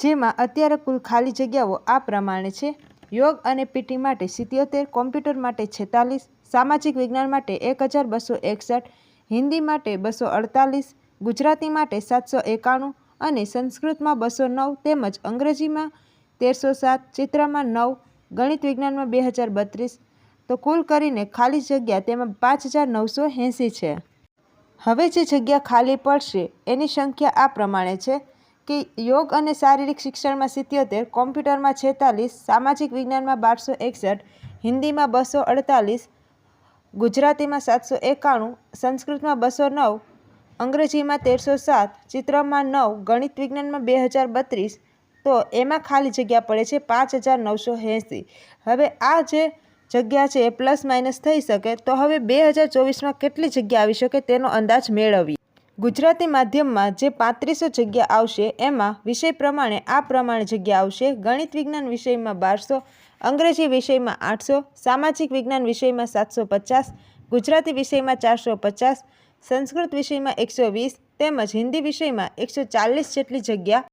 જેમાં અત્યારે કુલ ખાલી જગ્યાઓ આ પ્રમાણે છે. યોગ અને પીટી માટે સિત્યોતેર, કોમ્પ્યુટર માટે છેતાલીસ, સામાજિક વિજ્ઞાન માટે એક હજાર બસો એકસઠ, હિન્દી માટે બસો અડતાલીસ, ગુજરાતી માટે સાતસો એકાણું અને સંસ્કૃતમાં બસો નવ તેમજ અંગ્રેજીમાં તેરસો સાત, ચિત્રમાં નવ, ગણિત વિજ્ઞાનમાં બે હજાર બત્રીસ. તો કુલ કરીને ખાલી જગ્યા તેમાં પાંચ હજાર નવસો એંસી છે. હવે જે જગ્યા ખાલી પડશે એની સંખ્યા આ પ્રમાણે છે. કે યોગ અને શારીરિક શિક્ષણમાં સિત્યોતેર, કોમ્પ્યુટરમાં છેતાલીસ, સામાજિક વિજ્ઞાનમાં બારસો એકસઠ, હિન્દીમાં બસો અડતાલીસ, ગુજરાતીમાં સાતસો એકાણું, સંસ્કૃતમાં બસો નવ, અંગ્રેજીમાં તેરસો સાત, ચિત્રમાં નવ, ગણિત વિજ્ઞાનમાં બે હજાર બત્રીસ, તો એમાં ખાલી જગ્યા પડે છે પાંચ હજાર નવસો એંસી હવે આ જે જગ્યા છે એ પ્લસ માઇનસ થઈ શકે, તો હવે બે હજાર ચોવીસમાં કેટલી જગ્યા આવી શકે તેનો અંદાજ મેળવીએ. ગુજરાતી માધ્યમમાં જે પાંત્રીસો જગ્યા આવશે, એમાં વિષય પ્રમાણે આ પ્રમાણે જગ્યા આવશે. ગણિત વિજ્ઞાન વિષયમાં બારસો, અંગ્રેજી વિષયમાં આઠસો, સામાજિક વિજ્ઞાન વિષયમાં સાતસો પચાસ, ગુજરાતી વિષયમાં ચારસો પચાસ, સંસ્કૃત વિષયમાં એકસો વીસ, તેમજ હિન્દી વિષયમાં એકસો ચાલીસ જેટલી જગ્યા